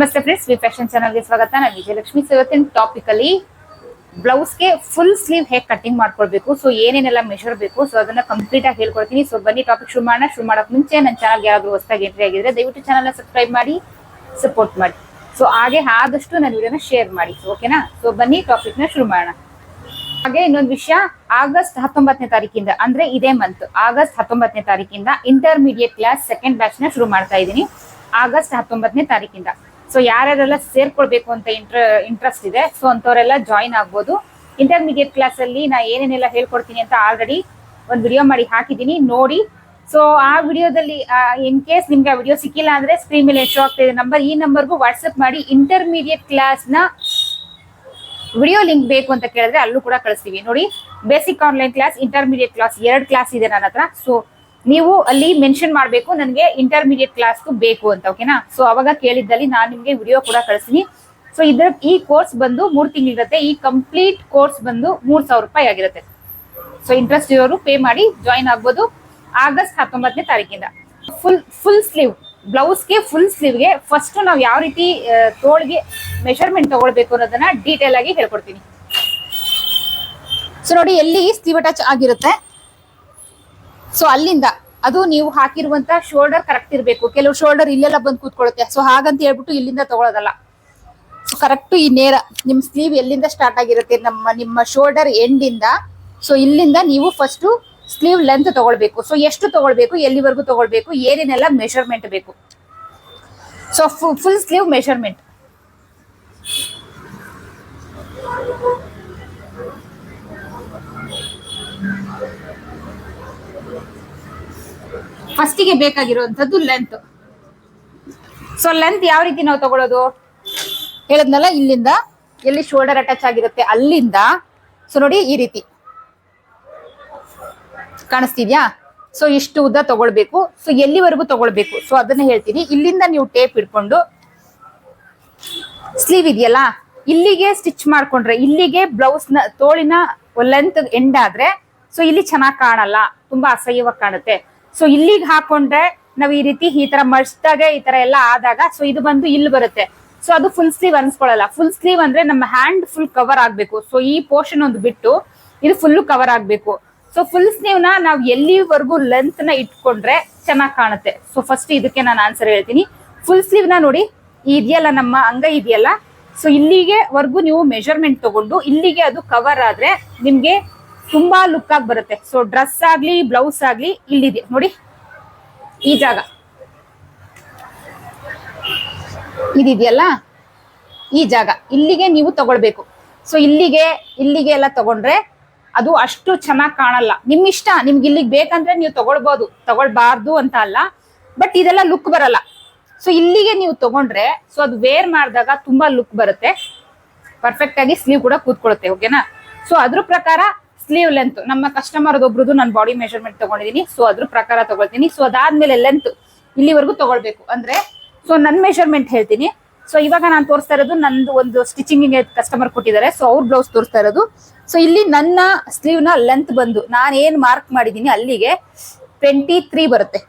ನಮಸ್ತೆ friends V fashion ಚಾನಲ್ಗೆ ಸ್ವಾಗತ. ನಾನು ವಿಜಯಲಕ್ಷ್ಮಿ. ಸೊ ಇವತ್ತಿನ ಟಾಪಿಕ್ ಅಲ್ಲಿ ಬ್ಲೌಸ್ಗೆ ಫುಲ್ ಸ್ಲೀವ್ ಹೇಗೆ ಕಟಿಂಗ್ ಮಾಡ್ಕೊಳ್ಬೇಕು. ಸೊ ಏನೇನೆಲ್ಲ ಮೆಷರ್ ಬೇಕು? ಸೊ ಅದನ್ನ ಕಂಪ್ಲೀಟ್ ಆಗಿ ಹೇಳ್ಕೊಡ್ತೀನಿ. ಸೊ ಬನ್ನಿ ಟಾಪಿಕ್ ಶುರು ಮಾಡೋಣ. ಶುರು ಮಾಡಕ್ ಮುಂಚೆ ನನ್ನ ಚಾನಲ್ಗೆ ಯಾರಾದ್ರೂ ಹೊಸದಾಗಿ ಎಂಟ್ರಿ ಆಗಿದ್ರೆ ದಯವಿಟ್ಟು ಚಾನಲ್ನ ಸಬ್ಸ್ಕ್ರೈಬ್ ಮಾಡಿ ಸಪೋರ್ಟ್ ಮಾಡಿ. ಸೊ ಹಾಗೆ ಆದಷ್ಟು ನಾನು ವಿಡಿಯೋನ ಶೇರ್ ಮಾಡಿ. ಓಕೆನಾ ಸೊ ಬನ್ನಿ ಟಾಪಿಕ್ನ ಶುರು ಮಾಡೋಣ. ಹಾಗೆ ಇನ್ನೊಂದು ವಿಷಯ, ಆಗಸ್ಟ್ ಹತ್ತೊಂಬತ್ತನೇ ತಾರೀಕಿಂದ, ಅಂದ್ರೆ ಇದೇ ಮಂತ್ ಆಗಸ್ಟ್ ಹತ್ತೊಂಬತ್ತನೇ ತಾರೀಕಿಂದ ಇಂಟರ್ಮೀಡಿಯೇಟ್ ಕ್ಲಾಸ್ ಸೆಕೆಂಡ್ ಬ್ಯಾಚ್ನ ಶುರು ಮಾಡ್ತಾ ಇದ್ದೀನಿ. ಆಗಸ್ಟ್ ಹತ್ತೊಂಬತ್ತನೇ ತಾರೀಕಿಂದ. ಸೊ ಯಾರ್ಯಾರೆಲ್ಲ ಸೇರ್ಕೊಳ್ಬೇಕು ಅಂತ ಇಂಟ್ರ ಇಂಟ್ರೆಸ್ಟ್ ಇದೆ ಸೊ ಅಂಥವರೆಲ್ಲ ಜಾಯಿನ್ ಆಗ್ಬೋದು. ಇಂಟರ್ಮೀಡಿಯೇಟ್ ಕ್ಲಾಸ್ ಅಲ್ಲಿ ನಾ ಏನೇನೆಲ್ಲ ಹೇಳ್ಕೊಡ್ತೀನಿ ಅಂತ ಆಲ್ರೆಡಿ ಒಂದು ವಿಡಿಯೋ ಮಾಡಿ ಹಾಕಿದ್ದೀನಿ, ನೋಡಿ. ಸೊ ಆ ವಿಡಿಯೋದಲ್ಲಿ ಇನ್ ಕೇಸ್ ನಿಮ್ಗೆ ಆ ವಿಡಿಯೋ ಸಿಕ್ಕಿಲ್ಲ ಅಂದ್ರೆ ಸ್ಕ್ರೀನ್ ಮೇಲೆ ಶೋ ಆಗ್ತಾ ಇದೆ ನಂಬರ್ ಈ ನಂಬರ್ಗೂ ವಾಟ್ಸಪ್ ಮಾಡಿ ಇಂಟರ್ಮೀಡಿಯೇಟ್ ಕ್ಲಾಸ್ನ ವಿಡಿಯೋ ಲಿಂಕ್ ಬೇಕು ಅಂತ ಕೇಳಿದ್ರೆ ಅಲ್ಲೂ ಕೂಡ ಕಳಿಸ್ತೀವಿ. ನೋಡಿ basic online class intermediate class ಎರಡು ಕ್ಲಾಸ್ ಇದೆ ನನ್ನ ಹತ್ರ. ಸೊ ನೀವು ಅಲ್ಲಿ ಮೆನ್ಷನ್ ಮಾಡಬೇಕು, ನನಗೆ ಇಂಟರ್ಮೀಡಿಯೇಟ್ ಕ್ಲಾಸ್ ಬೇಕು ಅಂತ ಓಕೆನಾ ಸೊ ಅವಾಗ ಕೇಳಿದ್ದಲ್ಲಿ ನಾನು ನಿಮಗೆ ವಿಡಿಯೋ ಕೂಡ ಕಳಿಸ್ತೀನಿ. ಸೊ ಇದ್ರ, ಈ ಕೋರ್ಸ್ ಬಂದು ಮೂರು ತಿಂಗಳಿರುತ್ತೆ. ಈ ಕಂಪ್ಲೀಟ್ ಕೋರ್ಸ್ ಬಂದು ಮೂರ್ ಸಾವಿರ ರೂಪಾಯಿ ಆಗಿರುತ್ತೆ. ಸೊ ಇಂಟ್ರೆಸ್ಟ್ ಇರೋರು ಪೇ ಮಾಡಿ ಜಾಯಿನ್ ಆಗ್ಬೋದು ಆಗಸ್ಟ್ ಹತ್ತೊಂಬತ್ತನೇ ತಾರೀಕಿಂದ. ಫುಲ್ ಫುಲ್ ಸ್ಲೀವ್ ಬ್ಲೌಸ್ಗೆ ಫುಲ್ ಸ್ಲೀವ್ಗೆ ಫಸ್ಟ್ ನಾವು ಯಾವ ರೀತಿ ತೋಳಿಗೆ ತೋಳ್ಗೆ ಮೆಷರ್ಮೆಂಟ್ ತಗೊಳ್ಬೇಕು ಅನ್ನೋದನ್ನ ಡೀಟೇಲ್ ಆಗಿ ಹೇಳ್ಕೊಡ್ತೀನಿ. ಸೊ ನೋಡಿ, ಎಲ್ಲಿ ಸ್ಲೀವ್ ಟಚ್ ಆಗಿರುತ್ತೆ? ಸೊ ಅಲ್ಲಿಂದ ಅದು ನೀವು ಹಾಕಿರುವಂತ ಶೋಲ್ಡರ್ ಕರೆಕ್ಟ್ ಇರಬೇಕು. ಕೆಲವು ಶೋಲ್ಡರ್ ಇಲ್ಲೆಲ್ಲ ಬಂದು ಕೂತ್ಕೊಳ್ಳುತ್ತೆ. ಸೊ ಹಾಗಂತ ಹೇಳ್ಬಿಟ್ಟು ಇಲ್ಲಿಂದ ತಗೊಳ್ಳೋದಲ್ಲ ಕರೆಕ್ಟ್ ಈ ನೇರ ನಿಮ್ ಸ್ಲೀವ್ ಎಲ್ಲಿಂದ ಸ್ಟಾರ್ಟ್ ಆಗಿರುತ್ತೆ? ನಮ್ಮ, ನಿಮ್ಮ ಶೋಲ್ಡರ್ ಎಂಡ್ ಇಂದ. ಸೊ ಇಲ್ಲಿಂದ ನೀವು ಫಸ್ಟ್ ಸ್ಲೀವ್ ಲೆಂತ್ ತಗೊಳ್ಬೇಕು. ಸೊ ಎಷ್ಟು ತಗೊಳ್ಬೇಕು? ಎಲ್ಲಿವರೆಗೂ ತಗೊಳ್ಬೇಕು? ಏನೇನೆಲ್ಲ ಮೆಷರ್ಮೆಂಟ್ ಬೇಕು? ಸೊ ಫುಲ್ ಸ್ಲೀವ್ ಮೆಷರ್ಮೆಂಟ್ ಫಸ್ಟಿಗೆ ಬೇಕಾಗಿರುವಂತದ್ದು ಲೆಂತ್ ಸೊ ಲೆಂತ್ ಯಾವ ರೀತಿ ನಾವು ತಗೊಳ್ಳೋದು ಹೇಳದ್ನಲ್ಲ, ಇಲ್ಲಿಂದ ಎಲ್ಲಿ ಶೋಲ್ಡರ್ ಅಟ್ಯಾಚ್ ಆಗಿರುತ್ತೆ, ಅಲ್ಲಿಂದ. ಸೊ ನೋಡಿ ಈ ರೀತಿ. ಕಾಣಿಸ್ತಿದ್ಯಾ? ಸೊ ಇಷ್ಟು ಉದ್ದ ತಗೊಳ್ಬೇಕು. ಸೊ ಎಲ್ಲಿವರೆಗೂ ತಗೊಳ್ಬೇಕು? ಸೊ ಅದನ್ನ ಹೇಳ್ತೀನಿ. ಇಲ್ಲಿಂದ ನೀವು ಟೇಪ್ ಇಟ್ಕೊಂಡು ಸ್ಲೀವ್ ಇದೆಯಲ್ಲ, ಇಲ್ಲಿಗೆ ಸ್ಟಿಚ್ ಮಾಡ್ಕೊಂಡ್ರೆ, ಇಲ್ಲಿಗೆ ಬ್ಲೌಸ್ನ, ತೋಳಿನ ಲೆಂತ್ ಎಂಡ್ ಆದ್ರೆ ಸೊ ಇಲ್ಲಿ ಚೆನ್ನಾಗಿ ಕಾಣಲ್ಲ. ತುಂಬಾ ಅಸಹ್ಯವಾಗಿ ಕಾಣುತ್ತೆ. ಸೊ ಇಲ್ಲಿಗೆ ಹಾಕೊಂಡ್ರೆ ನಾವ್ ಈ ರೀತಿ ಈ ತರ ಮಡ್ಸ್ದಾಗ ಈ ತರ ಎಲ್ಲ ಆದಾಗ ಸೊ ಇದು ಬಂದು ಇಲ್ಲಿ ಬರುತ್ತೆ. ಸೊ ಅದು ಫುಲ್ ಸ್ಲೀವ್ ಅನ್ಸ್ಕೊಳಲ್ಲ. ಫುಲ್ ಸ್ಲೀವ್ ಅಂದ್ರೆ ನಮ್ಮ ಹ್ಯಾಂಡ್ ಫುಲ್ ಕವರ್ ಆಗ್ಬೇಕು. ಸೊ ಈ ಪೋರ್ಷನ್ ಒಂದು ಬಿಟ್ಟು ಇದು ಫುಲ್ ಕವರ್ ಆಗ್ಬೇಕು. ಸೊ ಫುಲ್ ಸ್ಲೀವ್ನ ನಾವ್ ಎಲ್ಲಿವರೆಗೂ ಲೆಂತ್ನ ಇಟ್ಕೊಂಡ್ರೆ ಚೆನ್ನಾಗಿ ಕಾಣುತ್ತೆ. ಸೊ ಫಸ್ಟ್ ಇದಕ್ಕೆ ನಾನು ಆನ್ಸರ್ ಹೇಳ್ತೀನಿ. ಫುಲ್ ಸ್ಲೀವ್ನ ನೋಡಿ, ಇದೆಯಲ್ಲ ನಮ್ಮ ಅಂಗ ಇದೆಯಲ್ಲ? ಸೊ ಇಲ್ಲಿಗೆ ವರ್ಗು ನೀವು ಮೆಜರ್ಮೆಂಟ್ ತಗೊಂಡು, ಇಲ್ಲಿಗೆ ಅದು ಕವರ್ ಆದ್ರೆ ನಿಮ್ಗೆ ತುಂಬಾ ಲುಕ್ ಆಗಿ ಬರುತ್ತೆ. ಸೊ ಡ್ರೆಸ್ ಆಗ್ಲಿ ಬ್ಲೌಸ್ ಆಗ್ಲಿ ಇಲ್ಲಿದೆ. ನೋಡಿ, ಈ ಜಾಗ. ಇದಿದೆಯಲ್ಲ? ಈ ಜಾಗ. ಇಲ್ಲಿಗೆ ನೀವು ತಗೊಳ್ಬೇಕು. ಸೊ ಇಲ್ಲಿಗೆ ಇಲ್ಲಿಗೆ ಎಲ್ಲ ತಗೊಂಡ್ರೆ ಅದು ಅಷ್ಟು ಚೆನ್ನಾಗಿ ಕಾಣಲ್ಲ. ನಿಮ್ ಇಷ್ಟ ನಿಮ್ಗೆ ಇಲ್ಲಿಗೆ ಬೇಕಂದ್ರೆ ನೀವು ತಗೊಳ್ಬಹುದು ತಗೊಳ್ಬಾರ್ದು ಅಂತ ಅಲ್ಲ. ಬಟ್ ಇದೆಲ್ಲ ಲುಕ್ ಬರಲ್ಲ. ಸೊ ಇಲ್ಲಿಗೆ ನೀವು ತಗೊಂಡ್ರೆ ಸೊ ಅದು ವೇರ್ ಮಾಡಿದಾಗ ತುಂಬಾ ಲುಕ್ ಬರುತ್ತೆ. ಪರ್ಫೆಕ್ಟ್ ಆಗಿ ಸ್ಲೀವ್ ಕೂಡ ಕೂತ್ಕೊಳ್ಳುತ್ತೆ ಓಕೆನಾ ಸೊ ಅದ್ರ ಪ್ರಕಾರ ಸ್ಲೀವ್ ಲೆಂತ್ ನಮ್ಮ ಕಸ್ಟಮರ್ ಒಬ್ರದ್ದು ನಾನು ಬಾಡಿ ಮೆಷರ್ಮೆಂಟ್ ತಗೊಂಡಿದ್ದೀನಿ ಸೊ ಅದ್ರ ಪ್ರಕಾರ ತಗೊಳ್ತೀನಿ. ಸೊ ಅದಾದ್ಮೇಲೆ ಲೆಂತ್ ಇಲ್ಲಿವರೆಗೂ ತಗೊಳ್ಬೇಕು. ಅಂದ್ರೆ ಸೊ ನನ್ನ ಮೆಷರ್ಮೆಂಟ್ ಹೇಳ್ತೀನಿ. ಸೊ ಇವಾಗ ನಾನು ತೋರಿಸ್ತಾ ಇರೋದು ನಂದು ಒಂದು ಸ್ಟಿಚಿಂಗ್ ಕಸ್ಟಮರ್ ಕೊಟ್ಟಿದ್ದಾರೆ. ಸೊ ಅವ್ರ ಬ್ಲೌಸ್ ತೋರಿಸ್ತಾ ಇರೋದು. ಸೊ ಇಲ್ಲಿ ನನ್ನ ಸ್ಲೀವ್ನ ಲೆಂತ್ ಬಂದು, ನಾನು ಏನ್ ಮಾರ್ಕ್ ಮಾಡಿದ್ದೀನಿ ಅಲ್ಲಿಗೆ ಟ್ವೆಂಟಿ ತ್ರೀ ಬರುತ್ತೆ.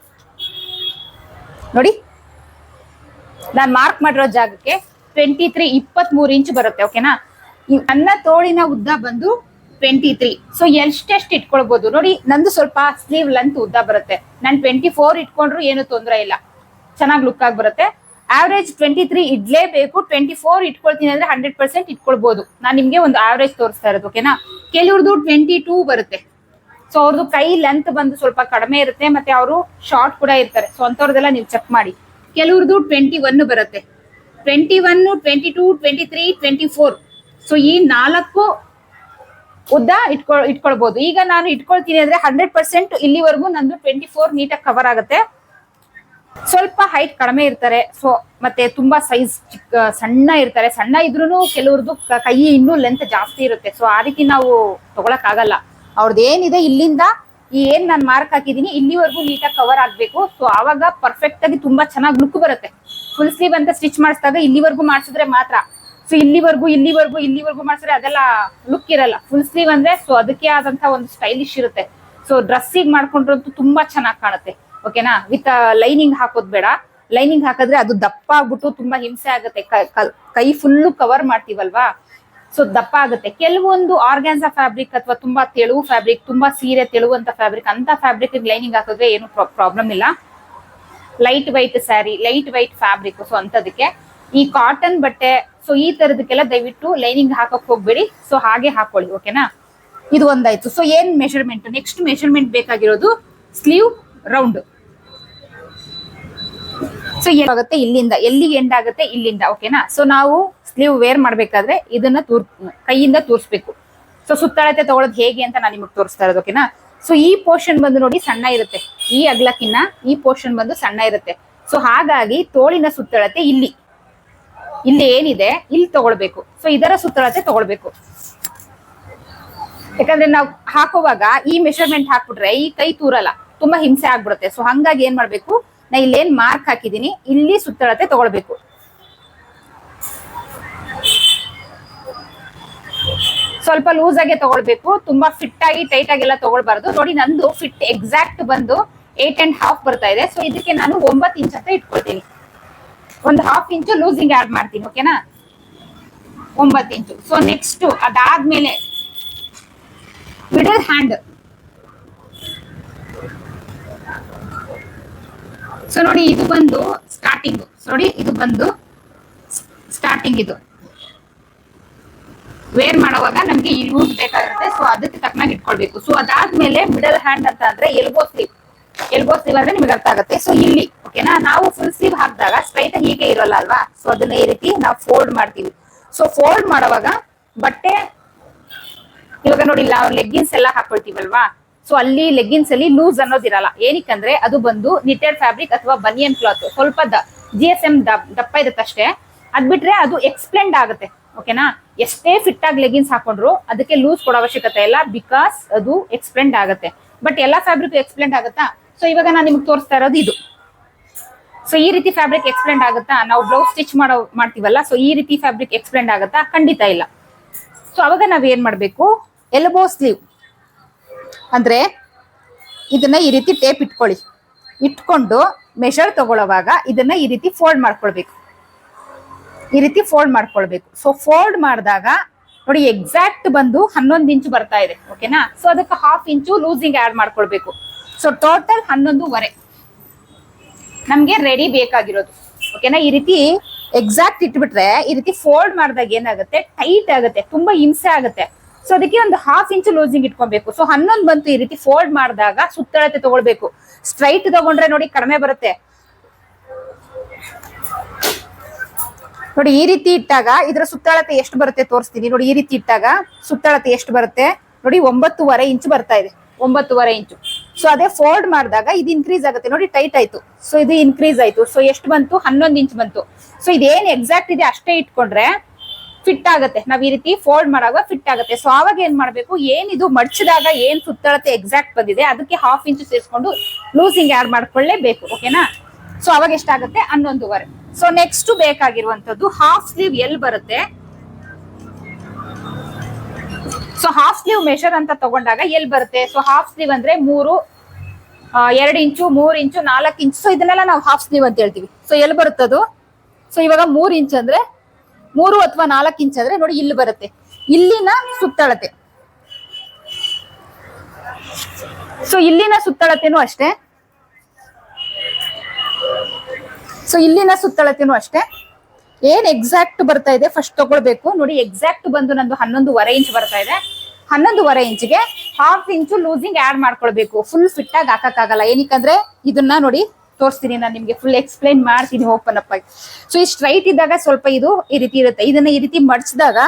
ನೋಡಿ. ನಾನು ಮಾರ್ಕ್ ಮಾಡಿರೋ ಜಾಗಕ್ಕೆ ಟ್ವೆಂಟಿ ತ್ರೀ ಇಪ್ಪತ್ತ್ ಮೂರು ಇಂಚ್ ಬರುತ್ತೆ ಓಕೆನಾ ನನ್ನ ತೋಳಿನ ಉದ್ದ ಬಂದು ಟ್ವೆಂಟಿ ತ್ರೀ ಸೊ ಎಷ್ಟೆಷ್ಟು ಇಟ್ಕೊಳ್ಬಹುದು ನೋಡಿ, ನಂದು ಸ್ವಲ್ಪ ಸ್ಲೀವ್ ಲೆಂತ್ ಉದ್ದ ಬರುತ್ತೆ. ನಾನು ಟ್ವೆಂಟಿ ಫೋರ್ ಇಟ್ಕೊಂಡ್ರು ಏನು ತೊಂದರೆ ಇಲ್ಲ. ಚೆನ್ನಾಗಿ ಲುಕ್ ಆಗಿ ಬರುತ್ತೆ. ಆವ್ರೇಜ್ ಟ್ವೆಂಟಿ ತ್ರೀ ಇಡ್ಲೇಬೇಕು. ಟ್ವೆಂಟಿ ಫೋರ್ ಇಟ್ಕೊಳ್ತೀನಿ ಅಂದ್ರೆ ಹಂಡ್ರೆಡ್ ಪರ್ಸೆಂಟ್ ಇಟ್ಕೊಳ್ಬಹುದು ನಾನು ನಿಮ್ಗೆ ಒಂದು ಆವ್ರೇಜ್ ತೋರಿಸ್ತಾ ಇರೋದು ಓಕೆನಾ ಕೆಲವ್ರದ್ದು ಟ್ವೆಂಟಿ ಟೂ ಬರುತ್ತೆ. ಸೊ ಅವ್ರದ್ದು ಕೈ ಲೆಂತ್ ಬಂದು ಸ್ವಲ್ಪ ಕಡಿಮೆ ಇರುತ್ತೆ, ಮತ್ತೆ ಅವರು ಶಾರ್ಟ್ ಕೂಡ ಇರ್ತಾರೆ. ಸೊ ಅಂತವ್ರದೆಲ್ಲ ನೀವು ಚೆಕ್ ಮಾಡಿ. ಕೆಲವ್ರದ್ದು ಟ್ವೆಂಟಿ ಒನ್ ಬರುತ್ತೆ. Twenty one twenty two twenty three twenty four so ಈ ನಾಲ್ಕು ಉದ್ದ ಇಟ್ಕೊ ಇಟ್ಕೊಳ್ಬಹುದು ಈಗ ನಾನು ಇಟ್ಕೊಳ್ತೀನಿ ಅಂದ್ರೆ ಹಂಡ್ರೆಡ್ ಪರ್ಸೆಂಟ್ ಇಲ್ಲಿವರೆಗೂ ನಂದು ಟ್ವೆಂಟಿ ಫೋರ್ ನೀಟಾಗಿ ಕವರ್ ಆಗುತ್ತೆ. ಸ್ವಲ್ಪ ಹೈಟ್ ಕಡಿಮೆ ಇರ್ತಾರೆ. ಸೊ ಮತ್ತೆ ತುಂಬಾ ಸೈಜ್ ಚಿಕ್ಕ, ಸಣ್ಣ ಇರ್ತಾರೆ. ಸಣ್ಣ ಇದ್ರೂ ಕೆಲವ್ರದ್ದು ಕ- ಇನ್ನೂ ಲೆಂತ್ ಜಾಸ್ತಿ ಇರುತ್ತೆ. ಸೊ ಆ ರೀತಿ ನಾವು ತಗೊಳಕ್ ಆಗಲ್ಲ. ಅವ್ರದ್ದು ಏನಿದೆ ಇಲ್ಲಿಂದ, ಈ ಏನ್ ನಾನು ಮಾರ್ಕ್ ಹಾಕಿದೀನಿ, ಇಲ್ಲಿವರೆಗೂ ನೀಟಾಗಿ ಕವರ್ ಆಗ್ಬೇಕು. ಸೊ ಆವಾಗ ಪರ್ಫೆಕ್ಟ್ ಆಗಿ ತುಂಬಾ ಚೆನ್ನಾಗಿ ಲುಕ್ ಬರುತ್ತೆ. ಫುಲ್ ಸ್ಲೀವ್ ಅಂತ ಸ್ಟಿಚ್ ಮಾಡಿಸಿದಾಗ ಇಲ್ಲಿವರೆಗೂ ಮಾಡಿಸಿದ್ರೆ ಮಾತ್ರ. ಸೊ ಇಲ್ಲಿವರೆಗೂ ಇಲ್ಲಿವರೆಗೂ ಇಲ್ಲಿವರೆಗೂ ಮಾಡಿಸಿದ್ರೆ ಅದೆಲ್ಲ ಲುಕ್ ಇರಲ್ಲ. ಫುಲ್ ಸ್ಲೀವ್ ಅಂದ್ರೆ ಸೊ ಅದಕ್ಕೆ ಆದಂತ ಒಂದು ಸ್ಟೈಲಿಶ್ ಇರುತ್ತೆ. ಸೊ ಡ್ರೆಸ್ಸಿಗೆ ಮಾಡ್ಕೊಂಡ್ರಂತೂ ತುಂಬಾ ಚೆನ್ನಾಗಿ ಕಾಣುತ್ತೆ. ಓಕೆನಾ ವಿತ್ ಲೈನಿಂಗ್ ಹಾಕೋದ್ ಬೇಡ. ಲೈನಿಂಗ್ ಹಾಕಿದ್ರೆ ಅದು ದಪ್ಪ ಆಗ್ಬಿಟ್ಟು ತುಂಬಾ ಹಿಂಸೆ ಆಗುತ್ತೆ. ಕ- ಫುಲ್ಲು ಕವರ್ ಮಾಡ್ತೀವಲ್ವಾ? ಸೊ ದಪ್ಪ ಆಗುತ್ತೆ. ಕೆಲವೊಂದು ಆರ್ಗ್ಯಾನ್ಸಾ ಫ್ಯಾಬ್ರಿಕ್ ಅಥವಾ ತುಂಬಾ ತೆಳುವು ಫ್ಯಾಬ್ರಿಕ್ ತುಂಬಾ ಸೀರೆ ತೆಳುವಂತ ಫ್ಯಾಬ್ರಿಕ್ ಅಂತ ಫ್ಯಾಬ್ರಿಕ್ ಲೈನಿಂಗ್ ಹಾಕಿದ್ರೆ ಏನು ಪ್ರಾಬ್ಲಮ್ ಇಲ್ಲ. Light white sari light white fabric so ಅಂತದಕ್ಕೆ ಈ ಕಾಟನ್ ಬಟ್ಟೆ ಸೊ ಈ ತರದಕ್ಕೆಲ್ಲ ದಯವಿಟ್ಟು ಲೈನಿಂಗ್ ಹಾಕಕ್ ಹೋಗ್ಬೇಡಿ. ಸೊ ಹಾಗೆ ಹಾಕೊಳ್ಳಿ ಓಕೆನಾ ಇದು ಒಂದಾಯ್ತು. ಸೊ ಏನ್ ಮೆಷರ್ಮೆಂಟ್ ನೆಕ್ಸ್ಟ್ ಮೆಷರ್ಮೆಂಟ್ ಬೇಕಾಗಿರೋದು ಸ್ಲೀವ್ ರೌಂಡ್ ಸೊ ಏನಾಗುತ್ತೆ ಇಲ್ಲಿಂದ. ಎಲ್ಲಿಗೆ ಎಂಡ್ ಆಗುತ್ತೆ? ಇಲ್ಲಿಂದ ಓಕೆನಾ ಸೊ ನಾವು ಸ್ಲೀವ್ ವೇರ್ ಮಾಡ್ಬೇಕಾದ್ರೆ ಇದನ್ನ ತೂರ್, ಕೈಯಿಂದ ತೋರಿಸ್ಬೇಕು. ಸೊ ಸುತ್ತಳತೆ ತಗೊಳ್ಳೋದು ಹೇಗೆ ಅಂತ ನಾನು ನಿಮಗೆ ತೋರಿಸ್ತಾ ಇರೋದು ಓಕೆನಾ ಸೊ ಈ ಪೋರ್ಷನ್ ಬಂದು ನೋಡಿ ಸಣ್ಣ ಇರುತ್ತೆ. ಈ ಅಗ್ಲಕ್ಕಿನ್ನ ಈ ಪೋರ್ಷನ್ ಬಂದು ಸಣ್ಣ ಇರುತ್ತೆ. ಸೊ ಹಾಗಾಗಿ ತೋಳಿನ ಸುತ್ತಳತೆ ಇಲ್ಲಿ. ಇಲ್ಲಿ ಏನಿದೆ, ಇಲ್ಲಿ ತಗೊಳ್ಬೇಕು. ಸೊ ಇದರ ಸುತ್ತಳತೆ ತಗೊಳ್ಬೇಕು. ಯಾಕಂದ್ರೆ ನಾವು ಹಾಕುವಾಗ ಈ ಮೆಷರ್ಮೆಂಟ್ ಹಾಕ್ಬಿಟ್ರೆ ಈ ಕೈ ತೂರಲ್ಲ, ತುಂಬಾ ಹಿಂಸೆ ಆಗ್ಬಿಡುತ್ತೆ. ಸೊ ಹಂಗಾಗಿ ಏನ್ ಮಾಡ್ಬೇಕು? ನಾ ಇಲ್ಲೇನ್ ಮಾರ್ಕ್ ಹಾಕಿದೀನಿ, ಇಲ್ಲಿ ಸುತ್ತಳತೆ ತಗೊಳ್ಬೇಕು. ಸ್ವಲ್ಪ ಲೂಸ್ ಆಗಿ ತಗೊಳ್ಬೇಕು, ತುಂಬಾ ಫಿಟ್ ಆಗಿ ಟೈಟ್ ಆಗಿ ಎಲ್ಲ ತಗೊಳ್ಬಾರ್ದು. ನೋಡಿ, ನಂದು ಫಿಟ್ ಎಕ್ಸಾಕ್ಟ್ ಬಂದು ಏಟ್ ಅಂಡ್ ಹಾಫ್ ಬರ್ತಾ ಇದೆ. ಸೊ ಇದಕ್ಕೆ ನಾನು ಒಂಬತ್ತು ಇಂಚ್ ಅಂತ ಇಟ್ಕೊಳ್ತೀನಿ. ಒಂದು ಹಾಫ್ ಇಂಚು ಲೂಸಿಂಗ್ ಆಡ್ ಮಾಡ್ತೀನಿ ಓಕೆನಾ ಒಂಬತ್ತು ಇಂಚು ಸೊ ನೆಕ್ಸ್ಟ್ ಅದಾದ್ಮೇಲೆ ಮಿಡಲ್ ಹ್ಯಾಂಡ್ ಸೊ ನೋಡಿ, ಇದು ಬಂದು ಸ್ಟಾರ್ಟಿಂಗ್ ನೋಡಿ, ಇದು ಬಂದು ಸ್ಟಾರ್ಟಿಂಗ್ ಇದು. ವೇರ್ ಮಾಡುವಾಗ ನಮ್ಗೆ ಲೂಸ್ ಬೇಕಾಗುತ್ತೆ ಸೊ ಅದಕ್ಕೆ ತಕ್ಕನಾಗಿ ಇಟ್ಕೊಳ್ಬೇಕು. ಸೊ ಅದಾದ್ಮೇಲೆ ಮಿಡಲ್ ಹ್ಯಾಂಡ್ ಅಂತ ಅಂದ್ರೆ ಎಲ್ಬೋ ಸ್ಲೀವ್ ಎಲ್ಬೋ ಸ್ಲೀವ್ ಅಂದ್ರೆ ನಿಮ್ಗೆ ಅರ್ಥ ಆಗುತ್ತೆ. ಸೊ ಇಲ್ಲಿ ಓಕೆನಾ ನಾವು ಫುಲ್ ಸ್ಲೀವ್ ಹಾಕಿದಾಗ ಸ್ಟ್ರೈಟ್ ಹೀಗೆ ಇರೋಲ್ಲ ಅಲ್ವಾ? ಸೊ ಅದನ್ನ ಈ ರೀತಿ ನಾವು ಫೋಲ್ಡ್ ಮಾಡ್ತೀವಿ. ಸೊ ಫೋಲ್ಡ್ ಮಾಡುವಾಗ ಬಟ್ಟೆ, ಇವಾಗ ನೋಡಿ ನಾವು ಲೆಗ್ಗಿನ್ಸ್ ಎಲ್ಲ ಹಾಕೊಳ್ತೀವಲ್ವಾ? ಸೊ ಅಲ್ಲಿ ಲೆಗ್ಗಿನ್ಸ್ ಅಲ್ಲಿ ಲೂಸ್ ಅನ್ನೋದಿರಲ್ಲ ಏನಕ್ಕಂದ್ರೆ ಅದು ಬಂದು ನಿಟೆಡ್ ಫ್ಯಾಬ್ರಿಕ್ ಅಥವಾ ಬನಿಯನ್ ಕ್ಲಾತ್ ಸ್ವಲ್ಪ ಜಿ ಎಸ್ ಎಂ ದಪ್ಪ ಇರುತ್ತೆ ಅಷ್ಟೇ. ಅದ್ ಬಿಟ್ರೆ ಅದು ಎಕ್ಸ್ಪ್ಲೆಂಡ್ ಆಗುತ್ತೆ. ಓಕೆನಾ ಎಷ್ಟೇ ಫಿಟ್ ಆಗಿ ಲೆಗ್ಗಿನ್ಸ್ ಹಾಕೊಂಡ್ರು ಅದಕ್ಕೆ ಲೂಸ್ ಕೊಡೋ ಅವಶ್ಯಕತೆ ಇಲ್ಲ ಬಿಕಾಸ್ ಅದು ಎಕ್ಸ್ಪ್ಲೆಂಡ್ ಆಗುತ್ತೆ. ಬಟ್ ಎಲ್ಲಾ ಫ್ಯಾಬ್ರಿಕ್ ಎಕ್ಸ್ಪ್ಲೆಂಡ್ ಆಗುತ್ತಾ? ಸೊ ಇವಾಗ ನಾನು ನಿಮ್ಗೆ ತೋರಿಸ್ತಾ ಇರೋದು ಇದು. ಸೊ ಈ ರೀತಿ ಫ್ಯಾಬ್ರಿಕ್ ಎಕ್ಸ್ಪ್ಲೆಂಡ್ ಆಗುತ್ತಾ? ನಾವು ಬ್ಲೌಸ್ ಸ್ಟಿಚ್ ಮಾಡೋ, ಮಾಡ್ತೀವಲ್ಲ? ಸೊ ಈ ರೀತಿ ಫ್ಯಾಬ್ರಿಕ್ ಎಕ್ಸ್ಪ್ಲೆಂಡ್ ಆಗುತ್ತಾ? ಖಂಡಿತ ಇಲ್ಲ. ಸೊ ಅವಾಗ ನಾವ್ ಏನ್ ಮಾಡ್ಬೇಕು? ಎಲ್ಬೋ ಸ್ಲೀವ್ ಅಂದ್ರೆ ಇದನ್ನ ಈ ರೀತಿ ಟೇಪ್ ಇಟ್ಕೊಳ್ಳಿ. ಇಟ್ಕೊಂಡು ಮೆಷರ್ ತಗೊಳ್ಳೋವಾಗ ಇದನ್ನ ಈ ರೀತಿ ಫೋಲ್ಡ್ ಮಾಡ್ಕೊಳ್ಬೇಕು. ಈ ರೀತಿ ಫೋಲ್ಡ್ ಮಾಡ್ಕೊಳ್ಬೇಕು. ಸೊ ಫೋಲ್ಡ್ ಮಾಡಿದಾಗ ನೋಡಿ ಎಕ್ಸಾಕ್ಟ್ ಬಂದು ಹನ್ನೊಂದು ಇಂಚು ಬರ್ತಾ ಇದೆ. ಓಕೆನಾ ಸೊ ಅದಕ್ಕೆ ಹಾಫ್ ಇಂಚು ಲೂಸಿಂಗ್ ಆಡ್ ಮಾಡ್ಕೊಳ್ಬೇಕು. ಸೊ ಟೋಟಲ್ ಹನ್ನೊಂದುವರೆ. ನಮ್ಗೆ ರೆಡಿ ಬೇಕಾಗಿರೋದು. ಓಕೆನಾ ಈ ರೀತಿ ಎಕ್ಸಾಕ್ಟ್ ಇಟ್ಬಿಟ್ರೆ ಈ ರೀತಿ ಫೋಲ್ಡ್ ಮಾಡಿದಾಗ ಏನಾಗುತ್ತೆ? ಟೈಟ್ ಆಗುತ್ತೆ, ತುಂಬಾ ಹಿಂಸೆ ಆಗುತ್ತೆ. ಸೊ ಅದಕ್ಕೆ ಒಂದು ಹಾಫ್ ಇಂಚ್ ಲೂಸಿಂಗ್ ಇಟ್ಕೊಬೇಕು. ಸೊ ಹನ್ನೊಂದು ಬಂತು ಈ ರೀತಿ ಫೋಲ್ಡ್ ಮಾಡಿದಾಗ ಸುತ್ತಳತೆ ತಗೊಳ್ಬೇಕು. ಸ್ಟ್ರೈಟ್ ತಗೊಂಡ್ರೆ ನೋಡಿ ಕಡಿಮೆ ಬರುತ್ತೆ. ನೋಡಿ ಈ ರೀತಿ ಇಟ್ಟಾಗ ಇದರ ಸುತ್ತಳತೆ ಎಷ್ಟು ಬರುತ್ತೆ ತೋರಿಸ್ತೀನಿ. ನೋಡಿ ಈ ರೀತಿ ಇಟ್ಟಾಗ ಸುತ್ತಳತೆ ಎಷ್ಟು ಬರುತ್ತೆ? ನೋಡಿ ಒಂಬತ್ತುವರೆ ಇಂಚು ಬರ್ತಾ ಇದೆ. ಒಂಬತ್ತುವರೆ ಇಂಚು ಸೊ ಅದೇ ಫೋಲ್ಡ್ ಮಾಡಿದಾಗ ಇದು ಇನ್ಕ್ರೀಸ್ ಆಗುತ್ತೆ. ನೋಡಿ ಟೈಟ್ ಆಯ್ತು. ಸೊ ಇದು ಇನ್ಕ್ರೀಸ್ ಆಯ್ತು. ಸೊ ಎಷ್ಟು ಬಂತು? ಹನ್ನೊಂದು ಇಂಚ್ ಬಂತು. ಸೊ ಇದೇನ್ ಎಕ್ಸಾಕ್ಟ್ ಇದೆ ಅಷ್ಟೇ ಇಟ್ಕೊಂಡ್ರೆ ಫಿಟ್ ಆಗುತ್ತೆ. ನಾವ್ ಈ ರೀತಿ ಫೋಲ್ಡ್ ಮಾಡುವಾಗ ಫಿಟ್ ಆಗುತ್ತೆ. ಸೊ ಅವಾಗ ಏನ್ ಮಾಡ್ಬೇಕು? ಏನ್ ಇದು ಮಡ್ಚಿದಾಗ ಏನ್ ಸುತ್ತಳತೆ ಎಕ್ಸಾಕ್ಟ್ ಬಂದಿದೆ, ಅದಕ್ಕೆ ಹಾಫ್ ಇಂಚ್ ಸೇರಿಸ್ಕೊಂಡು ಲೂಸಿಂಗ್ ಆಡ್ ಮಾಡ್ಕೊಳ್ಳೇಬೇಕು. ಓಕೆನಾ ಸೊ ಅವಾಗ ಎಷ್ಟಾಗುತ್ತೆ? ಹನ್ನೊಂದುವರೆ. ಸೊ ನೆಕ್ಸ್ಟ್ ಬೇಕಾಗಿರುವಂತದ್ದು ಹಾಫ್ ಸ್ಲೀವ್ ಎಲ್ಲಿ ಬರುತ್ತೆ? ಸೊ ಹಾಫ್ ಸ್ಲೀವ್ ಮೆಷರ್ ಅಂತ ತಗೊಂಡಾಗ ಎಲ್ಲಿ ಬರುತ್ತೆ? ಸೊ ಹಾಫ್ ಸ್ಲೀವ್ ಅಂದ್ರೆ ಮೂರು ಎರಡು ಇಂಚು, ಮೂರ್ ಇಂಚು, ನಾಲ್ಕು ಇಂಚು. ಸೊ ಇದನ್ನೆಲ್ಲ ನಾವು ಹಾಫ್ ಸ್ಲೀವ್ ಅಂತ ಹೇಳ್ತೀವಿ. ಸೊ ಎಲ್ಲಿ ಬರುತ್ತದು ಸೊ ಇವಾಗ ಮೂರ್ ಇಂಚ್ ಅಂದ್ರೆ ಮೂರು ಅಥವಾ ನಾಲ್ಕು ಇಂಚ್ ಅಂದ್ರೆ ನೋಡಿ ಇಲ್ಲಿ ಬರುತ್ತೆ. ಇಲ್ಲಿನ ಸುತ್ತಳತೆ. ಸೊ ಇಲ್ಲಿನ ಸುತ್ತಳತೆನೂ ಅಷ್ಟೇ. ಸೊ ಇಲ್ಲಿನ ಸುತ್ತಳತೆನೂ ಅಷ್ಟೇ. ಏನ್ ಎಕ್ಸಾಕ್ಟ್ ಬರ್ತಾ ಇದೆ ಫಸ್ಟ್ ತಗೊಳ್ಬೇಕು. ನೋಡಿ ಎಕ್ಸಾಕ್ಟ್ ಬಂದು ನಂದು ಹನ್ನೊಂದುವರೆ ಇಂಚ್ ಬರ್ತಾ ಇದೆ. ಹನ್ನೊಂದುವರೆ ಇಂಚ್ಗೆ ಹಾಫ್ ಇಂಚು ಲೂಸಿಂಗ್ ಆಡ್ ಮಾಡ್ಕೊಳ್ಬೇಕು. ಫುಲ್ ಫಿಟ್ ಆಗಿ ಹಾಕಕ್ಕಾಗಲ್ಲ. ಏನಕ್ಕಂದ್ರೆ ಇದನ್ನ ನೋಡಿ ತೋರಿಸ್ತೀನಿ ನಾನು ನಿಮ್ಗೆ ಫುಲ್ ಎಕ್ಸ್ಪ್ಲೈನ್ ಮಾಡ್ತೀನಿ. ಓಪನ್ ಅಪ್ ಆಗಿ. ಸೊ ಈ ಸ್ಟ್ರೈಟ್ ಇದ್ದಾಗ ಸ್ವಲ್ಪ ಇದು ಈ ರೀತಿ ಇರುತ್ತೆ. ಇದನ್ನ ಈ ರೀತಿ ಮಡ್ಚಿದಾಗ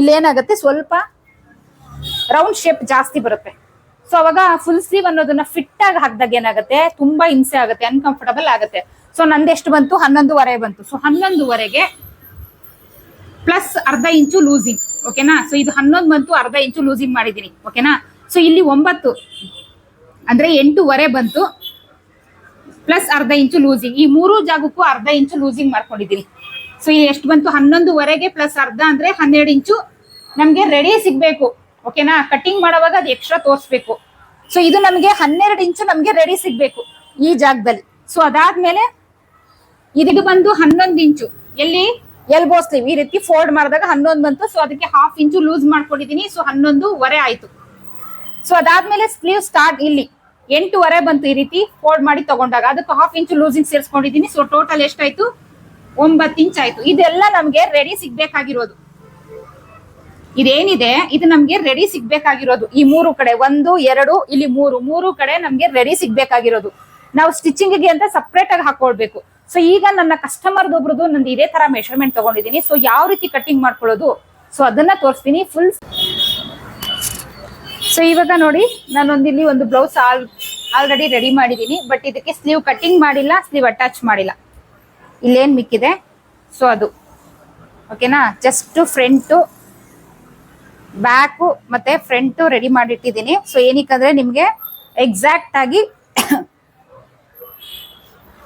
ಇಲ್ಲಿ ಏನಾಗುತ್ತೆ ಸ್ವಲ್ಪ ರೌಂಡ್ ಶೇಪ್ ಜಾಸ್ತಿ ಬರುತ್ತೆ. ಸೊ ಅವಾಗ ಫುಲ್ ಸ್ಲೀವ್ ಅನ್ನೋದನ್ನ ಫಿಟ್ ಆಗಿ ಹಾಕ್ದಾಗ ಏನಾಗುತ್ತೆ? ತುಂಬಾ ಹಿಂಸೆ ಆಗುತ್ತೆ ಅನ್ಕಂಫರ್ಟಬಲ್ ಆಗುತ್ತೆ. ಸೊ ನಂದೆಷ್ಟು ಬಂತು? ಹನ್ನೊಂದುವರೆ ಬಂತು. ಸೊ ಹನ್ನೊಂದುವರೆಗೆ ಪ್ಲಸ್ ಅರ್ಧ ಇಂಚು ಲೂಸಿಂಗ್ ಓಕೆನಾ ಸೊ ಇದು ಹನ್ನೊಂದು ಬಂತು, ಅರ್ಧ ಇಂಚು ಲೂಸಿಂಗ್ ಮಾಡಿದೀನಿ ಓಕೆನಾ ಸೊ ಇಲ್ಲಿ ಒಂಬತ್ತು, ಅಂದ್ರೆ ಎಂಟೂವರೆ ಬಂತು ಪ್ಲಸ್ ಅರ್ಧ ಇಂಚು ಲೂಸಿಂಗ್ ಈ ಮೂರು ಜಾಗಕ್ಕೂ ಅರ್ಧ ಇಂಚು ಲೂಸಿಂಗ್ ಮಾಡ್ಕೊಂಡಿದ್ದೀನಿ ಸೊ ಇಲ್ಲಿ ಎಷ್ಟು ಬಂತು? ಹನ್ನೊಂದುವರೆಗೆ ಪ್ಲಸ್ ಅರ್ಧ ಅಂದ್ರೆ ಹನ್ನೆರಡು ಇಂಚು ನಮ್ಗೆ ರೆಡಿ ಸಿಗ್ಬೇಕು. ಓಕೆನಾ ಕಟಿಂಗ್ ಮಾಡುವಾಗ ಅದು ಎಕ್ಸ್ಟ್ರಾ ತೋರಿಸ್ಬೇಕು. ಸೊ ಇದು ನಮಗೆ ಹನ್ನೆರಡು ಇಂಚು ನಮಗೆ ರೆಡಿ ಸಿಗ್ಬೇಕು ಈ ಜಾಗದಲ್ಲಿ. ಸೊ ಅದಾದ್ಮೇಲೆ ಇದು ಬಂದು ಹನ್ನೊಂದು ಇಂಚು. ಎಲ್ಲಿ? ಎಲ್ ಬೋಸ್ತೀವಿ ಈ ರೀತಿ ಫೋಲ್ಡ್ ಮಾಡಿದಾಗ ಹನ್ನೊಂದು ಬಂತು. ಸೊ ಅದಕ್ಕೆ ಹಾಫ್ ಇಂಚು ಲೂಸ್ ಮಾಡ್ಕೊಂಡಿದ್ದೀನಿ ಸೊ ಹನ್ನೊಂದುವರೆ ಆಯ್ತು. ಸೊ ಅದಾದ್ಮೇಲೆ ಸ್ಲೀವ್ ಸ್ಟಾರ್ಟ್ ಇಲ್ಲಿ. ಎಂಟೂವರೆ ಬಂತು ಈ ರೀತಿ ಫೋಲ್ಡ್ ಮಾಡಿ ತಗೊಂಡಾಗ. ಅದಕ್ಕೆ ಹಾಫ್ ಇಂಚು ಲೂಸಿಂಗ್ ಸೇರಿಸ್ಕೊಂಡಿದೀನಿ. ಸೊ ಟೋಟಲ್ ಎಷ್ಟಾಯ್ತು? ಒಂಬತ್ತು ಇಂಚ್ ಆಯ್ತು. ಇದೆಲ್ಲ ನಮ್ಗೆ ರೆಡಿ ಸಿಗ್ಬೇಕಾಗಿರೋದು. ಇದೇನಿದೆ, ಇದು ನಮ್ಗೆ ರೆಡಿ ಸಿಗ್ಬೇಕಾಗಿರೋದು. ಈ ಮೂರು ಕಡೆ, ಒಂದು, ಎರಡು, ಇಲ್ಲಿ ಮೂರು ಮೂರು ಕಡೆ ನಮ್ಗೆ ರೆಡಿ ಸಿಗ್ಬೇಕಾಗಿರೋದು. ನಾವು ಸ್ಟಿಚಿಂಗ್ಗೆ ಅಂತ ಸಪ್ರೇಟ್ ಆಗಿ ಹಾಕೊಳ್ಬೇಕು. ಸೊ ಈಗ ನನ್ನ ಕಸ್ಟಮರ್ ಒಬ್ರದ್ದು ನಂದು ಇದೇ ತರ ಮೆಷರ್ಮೆಂಟ್ ತಗೊಂಡಿದ್ದೀನಿ. ಸೊ ಯಾವ ರೀತಿ ಕಟಿಂಗ್ ಮಾಡ್ಕೊಳ್ಳೋದು? ಸೊ ಅದನ್ನ ತೋರಿಸ್ತೀನಿ. ಫುಲ್ ಸೊ ಇವಾಗ ನೋಡಿ ನಾನೊಂದಿಲ್ಲಿ ಒಂದು ಬ್ಲೌಸ್ ಆಲ್ ಆಲ್ರೆಡಿ ರೆಡಿ ಮಾಡಿದ್ದೀನಿ. ಬಟ್ ಇದಕ್ಕೆ ಸ್ಲೀವ್ ಕಟಿಂಗ್ ಮಾಡಿಲ್ಲ ಸ್ಲೀವ್ ಅಟ್ಯಾಚ್ ಮಾಡಿಲ್ಲ. ಇಲ್ಲೇನು ಮಿಕ್ಕಿದೆ? ಸೊ ಅದು. ಓಕೆನಾ ಜಸ್ಟ್ ಫ್ರಂಟು ಬ್ಯಾಕು ಮತ್ತೆ ಫ್ರಂಟು ರೆಡಿ ಮಾಡಿಟ್ಟಿದ್ದೀನಿ. ಸೊ ಏನಕ್ಕಂದ್ರೆ ನಿಮ್ಗೆ ಎಕ್ಸಾಕ್ಟ್ ಆಗಿ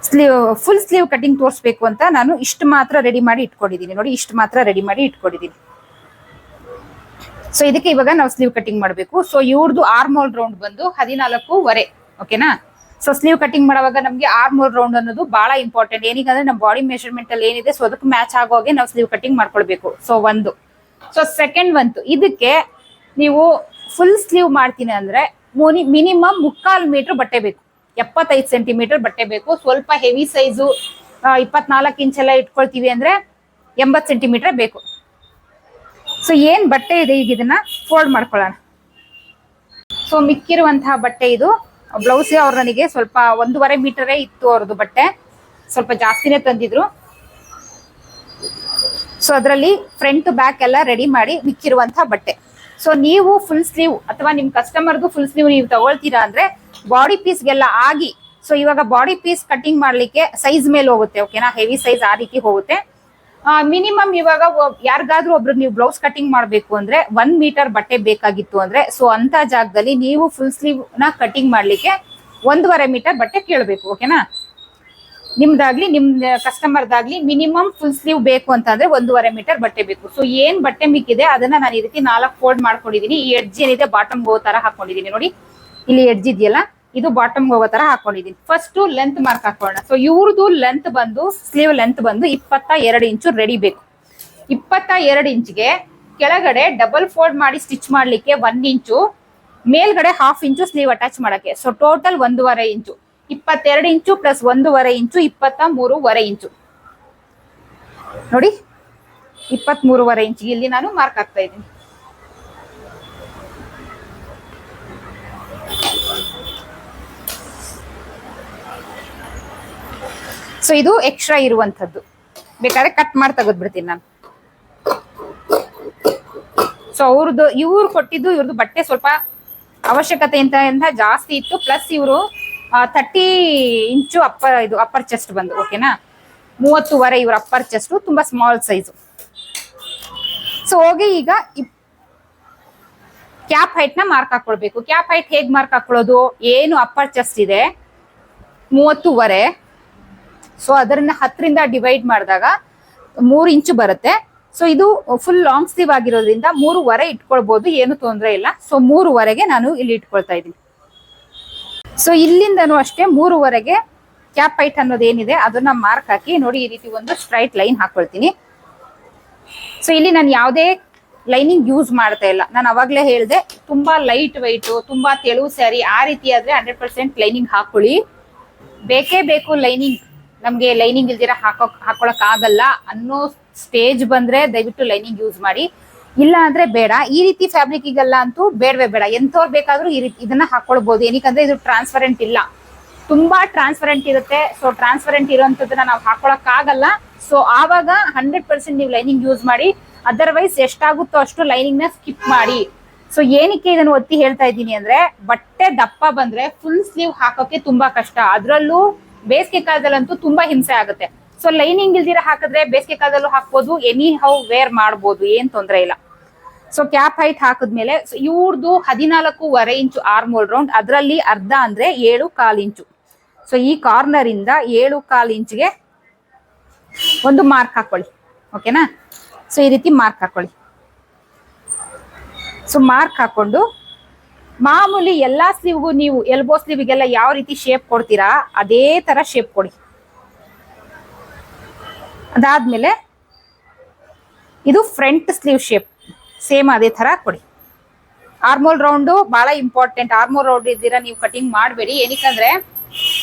ಸ್ಲೀವ್ ಫುಲ್ ಸ್ಲೀವ್ ಕಟಿಂಗ್ ತೋರಿಸ್ಬೇಕು ಅಂತ ನಾನು ಇಷ್ಟು ಮಾತ್ರ ರೆಡಿ ಮಾಡಿ ಇಟ್ಕೊಂಡಿದ್ದೀನಿ. ನೋಡಿ, ಇಷ್ಟು ಮಾತ್ರ ರೆಡಿ ಮಾಡಿ ಇಟ್ಕೊಂಡಿದ್ದೀನಿ. ಸೊ ಇದಕ್ಕೆ ಇವಾಗ ನಾವು ಸ್ಲೀವ್ ಕಟಿಂಗ್ ಮಾಡಬೇಕು. ಸೊ ಇವ್ರದ್ದು ಆರ್ಮೋಲ್ ರೌಂಡ್ ಬಂದು ಹದಿನಾಲ್ಕೂವರೆ ಓಕೆನಾ ಸೊ ಸ್ಲೀವ್ ಕಟಿಂಗ್ ಮಾಡುವಾಗ ನಮಗೆ ಆರ್ಮೋಲ್ ರೌಂಡ್ ಅನ್ನೋದು ಬಹಳ ಇಂಪಾರ್ಟೆಂಟ್ ಏನಿಗಂದ್ರೆ ನಮ್ಮ ಬಾಡಿ ಮೆಷರ್ಮೆಂಟ್ ಅಲ್ಲಿ ಏನಿದೆ ಸೊ ಅದಕ್ಕೆ ಮ್ಯಾಚ್ ಆಗೋ ಹಾಗೆ ನಾವು ಸ್ಲೀವ್ ಕಟಿಂಗ್ ಮಾಡ್ಕೊಳ್ಬೇಕು. ಸೊ ಒಂದು. ಸೊ ಸೆಕೆಂಡ್ ಬಂತು. ಇದಕ್ಕೆ ನೀವು ಫುಲ್ ಸ್ಲೀವ್ ಮಾಡ್ತೀನಿ ಅಂದ್ರೆ ಮಿನಿಮಮ್ ಮುಕ್ಕಾಲ್ ಮೀಟರ್ ಬಟ್ಟೆ ಬೇಕು. ಎಪ್ಪತ್ತೈದು ಸೆಂಟಿಮೀಟರ್ ಬಟ್ಟೆ ಬೇಕು. ಸ್ವಲ್ಪ ಹೆವಿ ಸೈಜು ಇಪ್ಪತ್ನಾಲ್ಕು ಇಂಚ್ ಎಲ್ಲ ಇಟ್ಕೊಳ್ತೀವಿ ಅಂದ್ರೆ ಎಂಬತ್ತು ಸೆಂಟಿಮೀಟರ್ ಬೇಕು. ಸೊ ಏನ್ ಬಟ್ಟೆ ಇದೆ ಈಗ ಇದನ್ನ ಫೋಲ್ಡ್ ಮಾಡ್ಕೊಳ್ಳೋಣ. ಸೊ ಮಿಕ್ಕಿರುವಂತಹ ಬಟ್ಟೆ ಇದು. ಬ್ಲೌಸ್ ಅವ್ರು ನನಗೆ ಸ್ವಲ್ಪ ಒಂದೂವರೆ ಮೀಟರೇ ಇತ್ತು ಅವ್ರದ್ದು ಬಟ್ಟೆ. ಸ್ವಲ್ಪ ಜಾಸ್ತಿನೇ ತಂದಿದ್ರು. ಸೊ ಅದರಲ್ಲಿ ಫ್ರಂಟ್ ಬ್ಯಾಕ್ ಎಲ್ಲ ರೆಡಿ ಮಾಡಿ ಮಿಕ್ಕಿರುವಂತಹ ಬಟ್ಟೆ. ಸೊ ನೀವು ಫುಲ್ ಸ್ಲೀವ್ ಅಥವಾ ನಿಮ್ ಕಸ್ಟಮರ್ಗೂ ಫುಲ್ ಸ್ಲೀವ್ ನೀವು ತಗೊಳ್ತೀರಾ ಅಂದ್ರೆ ಬಾಡಿ ಪೀಸ್ಗೆಲ್ಲ ಆಗಿ ಸೊ ಇವಾಗ ಬಾಡಿ ಪೀಸ್ ಕಟಿಂಗ್ ಮಾಡ್ಲಿಕ್ಕೆ ಸೈಜ್ ಮೇಲೆ ಹೋಗುತ್ತೆ ಓಕೆನಾ ಹೆವಿ ಸೈಜ್ ಆ ರೀತಿ ಹೋಗುತ್ತೆ. ಮಿನಿಮಮ್ ಇವಾಗ ಯಾರಿಗಾದ್ರೂ ಒಬ್ರು ನೀವು ಬ್ಲೌಸ್ ಕಟಿಂಗ್ ಮಾಡ್ಬೇಕು ಅಂದ್ರೆ ಒನ್ ಮೀಟರ್ ಬಟ್ಟೆ ಬೇಕಾಗಿತ್ತು ಅಂದ್ರೆ ಸೊ ಅಂತ ಜಾಗದಲ್ಲಿ ನೀವು ಫುಲ್ ಸ್ಲೀವ್ನ ಕಟಿಂಗ್ ಮಾಡ್ಲಿಕ್ಕೆ ಒಂದೂವರೆ ಮೀಟರ್ ಬಟ್ಟೆ ಕೇಳಬೇಕು ಓಕೆನಾ ನಿಮ್ದಾಗ್ಲಿ, ನಿಮ್ ಕಸ್ಟಮರ್ದಾಗ್ಲಿ ಮಿನಿಮಮ್ ಫುಲ್ ಸ್ಲೀವ್ ಬೇಕು ಅಂತಂದ್ರೆ ಒಂದೂವರೆ ಮೀಟರ್ ಬಟ್ಟೆ ಬೇಕು. ಸೊ ಏನ್ ಬಟ್ಟೆ ಮಿಕ್ಕಿದೆ ಅದನ್ನ ನಾನು ಈ ರೀತಿ ನಾಲ್ಕು ಫೋಲ್ಡ್ ಮಾಡ್ಕೊಂಡಿದೀನಿ. ಈ ಎಡ್ಜ್ ಏನಿದೆ ಬಾಟಮ್ ಹೋಗೋ ತರ ಹಾಕೊಂಡಿದೀನಿ. ನೋಡಿ, ಇಲ್ಲಿ ಎಡ್ಜ್ ಇದೆಯಲ್ಲ, ಇದು ಬಾಟಮ್ ಹೋಗೋ ತರ ಹಾಕೊಂಡಿದೀನಿ. ಫಸ್ಟ್ ಲೆಂತ್ ಮಾರ್ಕ್ ಹಾಕೋಣ. ಸೊ ಇವ್ರದ್ದು ಲೆಂತ್ ಬಂದು ಸ್ಲೀವ್ ಲೆಂತ್ ಬಂದು ಇಪ್ಪತ್ತ ಎರಡು ಇಂಚು ರೆಡಿ ಬೇಕು. ಇಪ್ಪತ್ತ ಎರಡು ಇಂಚ್ಗೆ ಕೆಳಗಡೆ ಡಬಲ್ ಫೋಲ್ಡ್ ಮಾಡಿ ಸ್ಟಿಚ್ ಮಾಡ್ಲಿಕ್ಕೆ ಒಂದ್ ಇಂಚು, ಮೇಲ್ಗಡೆ ಹಾಫ್ ಇಂಚು ಸ್ಲೀವ್ ಅಟ್ಯಾಚ್ ಮಾಡಕ್ಕೆ. ಸೊ ಟೋಟಲ್ ಒಂದೂವರೆ ಇಂಚು. ಇಪ್ಪತ್ತೆರಡು ಇಂಚು ಪ್ಲಸ್ ಒಂದೂವರೆ ಇಂಚು ಇಪ್ಪತ್ತ ಮೂರುವರೆ ಇಂಚು. ನೋಡಿ ಇಪ್ಪತ್ತ್ ಮೂರುವರೆ ಇಂಚು. ಇಲ್ಲಿ ನಾನು ಮಾರ್ಕ್ ಆಗ್ತಾ ಇದ್ದೀನಿ. ಸೊ ಇದು ಎಕ್ಸ್ಟ್ರಾ ಇರುವಂತದ್ದು ಬೇಕಾದ್ರೆ ಕಟ್ ಮಾಡಿ ತೆಗೆದ್ಬಿಡ್ತೀನಿ ನಾನು. ಸೊ ಅವ್ರದ್ದು, ಇವ್ರು ಕೊಟ್ಟಿದ್ದು ಇವ್ರದ್ದು ಬಟ್ಟೆ ಸ್ವಲ್ಪ ಅವಶ್ಯಕತೆ ಅಂತ ಅಂತ ಜಾಸ್ತಿ ಇತ್ತು. ಪ್ಲಸ್ ಇವರು ತರ್ಟಿ ಇಂಚು ಅಪ್ಪರ್ ಇದು ಅಪ್ಪರ್ ಚೆಸ್ಟ್ ಬಂದು ಓಕೆನಾ ಮೂವತ್ತುವರೆ ಇವ್ರ ಅಪ್ಪರ್ ಚೆಸ್ಟ್ ತುಂಬಾ ಸ್ಮಾಲ್ ಸೈಜು ಸೊ ಹೋಗಿ ಈಗ ಕ್ಯಾಪ್ ಹೈಟ್ನ ಮಾರ್ಕ್ ಹಾಕೊಳ್ಬೇಕು. ಕ್ಯಾಪ್ ಹೈಟ್ ಹೇಗ್ ಮಾರ್ಕ್ ಹಾಕೊಳ್ಳೋದು ಏನು ಅಪ್ಪರ್ ಚೆಸ್ಟ್ ಇದೆ? ಮೂವತ್ತುವರೆ. ಸೊ ಅದರಿಂದ ಹತ್ತರಿಂದ ಡಿವೈಡ್ ಮಾಡಿದಾಗ ಮೂರು ಇಂಚು ಬರುತ್ತೆ. ಸೊ ಇದು ಫುಲ್ ಲಾಂಗ್ ಸ್ಲೀವ್ ಆಗಿರೋದ್ರಿಂದ ಮೂರುವರೆ ಇಟ್ಕೊಳ್ಬಹುದು ಏನು ತೊಂದರೆ ಇಲ್ಲ. ಸೊ ಮೂರುವರೆಗೆ ನಾನು ಇಲ್ಲಿ ಇಟ್ಕೊಳ್ತಾ ಇದ್ದೀನಿ. ಸೊ ಇಲ್ಲಿಂದನೂ ಅಷ್ಟೇ ಮೂರುವರೆಗೆ ಕ್ಯಾಪ್ ಹೈಟ್ ಅನ್ನೋದೇನಿದೆ ಅದನ್ನ ಮಾರ್ಕ್ ಹಾಕಿ ನೋಡಿ ಈ ರೀತಿ ಒಂದು ಸ್ಟ್ರೈಟ್ ಲೈನ್ ಹಾಕೊಳ್ತೀನಿ. ಸೊ ಇಲ್ಲಿ ನಾನು ಯಾವುದೇ ಲೈನಿಂಗ್ ಯೂಸ್ ಮಾಡ್ತಾ ಇಲ್ಲ. ನಾನು ಅವಾಗಲೇ ಹೇಳಿದೆ, ತುಂಬಾ ಲೈಟ್ ವೈಟ್ ತುಂಬಾ ತೆಳು ಸ್ಯಾರಿ ಆ ರೀತಿ ಆದ್ರೆ ಹಂಡ್ರೆಡ್ ಪರ್ಸೆಂಟ್ ಲೈನಿಂಗ್ ಹಾಕೊಳ್ಳಿ. ಬೇಕೇ ಬೇಕು ಲೈನಿಂಗ್ ನಮ್ಗೆ ಲೈನಿಂಗ್ ಇಲ್ದಿರ ಹಾಕೋಕ್ ಹಾಕೊಳಕ್ ಆಗಲ್ಲ ಅನ್ನೋ ಸ್ಟೇಜ್ ಬಂದ್ರೆ ದಯವಿಟ್ಟು ಲೈನಿಂಗ್ ಯೂಸ್ ಮಾಡಿ. ಇಲ್ಲ ಅಂದ್ರೆ ಬೇಡ. ಈ ರೀತಿ ಫ್ಯಾಬ್ರಿಕ್ಗೆಲ್ಲ ಅಂತೂ ಬೇಡವೇ ಬೇಡ. ಎಂಥವ್ರು ಬೇಕಾದ್ರೂ ಈ ರೀತಿ ಇದನ್ನ ಹಾಕೊಳ್ಬಹುದು ಏನಕ್ಕಂದ್ರೆ ಇದು ಟ್ರಾನ್ಸ್ಪರೆಂಟ್ ಇಲ್ಲ. ತುಂಬಾ ಟ್ರಾನ್ಸ್ಪರೆಂಟ್ ಇರುತ್ತೆ. ಸೊ ಟ್ರಾನ್ಸ್ಪರೆಂಟ್ ಇರುವಂತದನ್ನ ನಾವು ಹಾಕೊಳಕ್ ಆಗಲ್ಲ ಸೊ ಆವಾಗ ಹಂಡ್ರೆಡ್ ಪರ್ಸೆಂಟ್ ನೀವು ಲೈನಿಂಗ್ ಯೂಸ್ ಮಾಡಿ ಅದರ್ವೈಸ್ ಎಷ್ಟಾಗುತ್ತೋ ಅಷ್ಟು ಲೈನಿಂಗ್ನ ಸ್ಕಿಪ್ ಮಾಡಿ. ಸೊ ಏನಕ್ಕೆ ಇದನ್ನು ಒತ್ತಿ ಹೇಳ್ತಾ ಇದ್ದೀನಿ ಅಂದ್ರೆ, ಬಟ್ಟೆ ದಪ್ಪ ಬಂದ್ರೆ ಫುಲ್ ಸ್ಲೀವ್ ಹಾಕೋಕೆ ತುಂಬಾ ಕಷ್ಟ. ಅದರಲ್ಲೂ ಬೇಸಿಗೆ ಕಾಲದಲ್ಲಂತೂ ತುಂಬಾ ಹಿಂಸೆ ಆಗುತ್ತೆ. ಸೊ ಲೈನಿಂಗ್ ಇಲ್ದಿರ ಹಾಕಿದ್ರೆ ಬೇಸಿಗೆ ಕಾಲದಲ್ಲೂ ಹಾಕ್ಬೋದು. ಎನಿ ಹೌ ವೇರ್ ಮಾಡ್ಬೋದು. ಏನ್ ತೊಂದರೆ ಇಲ್ಲ. ಸೊ ಕ್ಯಾಪ್ ಹೈಟ್ ಹಾಕಿದ್ಮೇಲೆ ಇವ್ರದ್ದು ಹದಿನಾಲ್ಕೂವರೆ ಇಂಚು ಆರ್ಮೋಲ್ ರೌಂಡ್ ಅದರಲ್ಲಿ ಅರ್ಧ ಅಂದ್ರೆ ಏಳು ಕಾಲ್ ಇಂಚು. ಸೊ ಈ ಕಾರ್ನರ್ ಇಂದ ಏಳು ಕಾಲ್ ಇಂಚ್ಗೆ ಒಂದು ಮಾರ್ಕ್ ಹಾಕೊಳ್ಳಿ. ಓಕೆನಾ ಸೊ ಈ ರೀತಿ ಮಾರ್ಕ್ ಹಾಕೊಳ್ಳಿ. ಸೊ ಮಾರ್ಕ್ ಹಾಕೊಂಡು, ಮಾಮೂಲಿ ಎಲ್ಲಾ ಸ್ಲೀವ್ಗೂ ನೀವು ಎಲ್ಬೋ ಸ್ಲೀವ್ಗೆಲ್ಲ ಯಾವ ರೀತಿ ಶೇಪ್ ಕೊಡ್ತೀರಾ, ಅದೇ ತರ ಶೇಪ್ ಕೊಡಿ. ಅದಾದ್ಮೇಲೆ, ಇದು ಫ್ರಂಟ್ ಸ್ಲೀವ್ ಶೇಪ್ ಸೇಮ್ ಅದೇ ತರ ಕೊಡಿ. ಆರ್ಮೋಲ್ ರೌಂಡು ಬಹಳ ಇಂಪಾರ್ಟೆಂಟ್ ಆರ್ಮೋಲ್ ರೌಂಡ್ ಇದ್ದೀರಾ, ನೀವು ಕಟಿಂಗ್ ಮಾಡಬೇಡಿ. ಏನಕ್ಕಂದ್ರೆ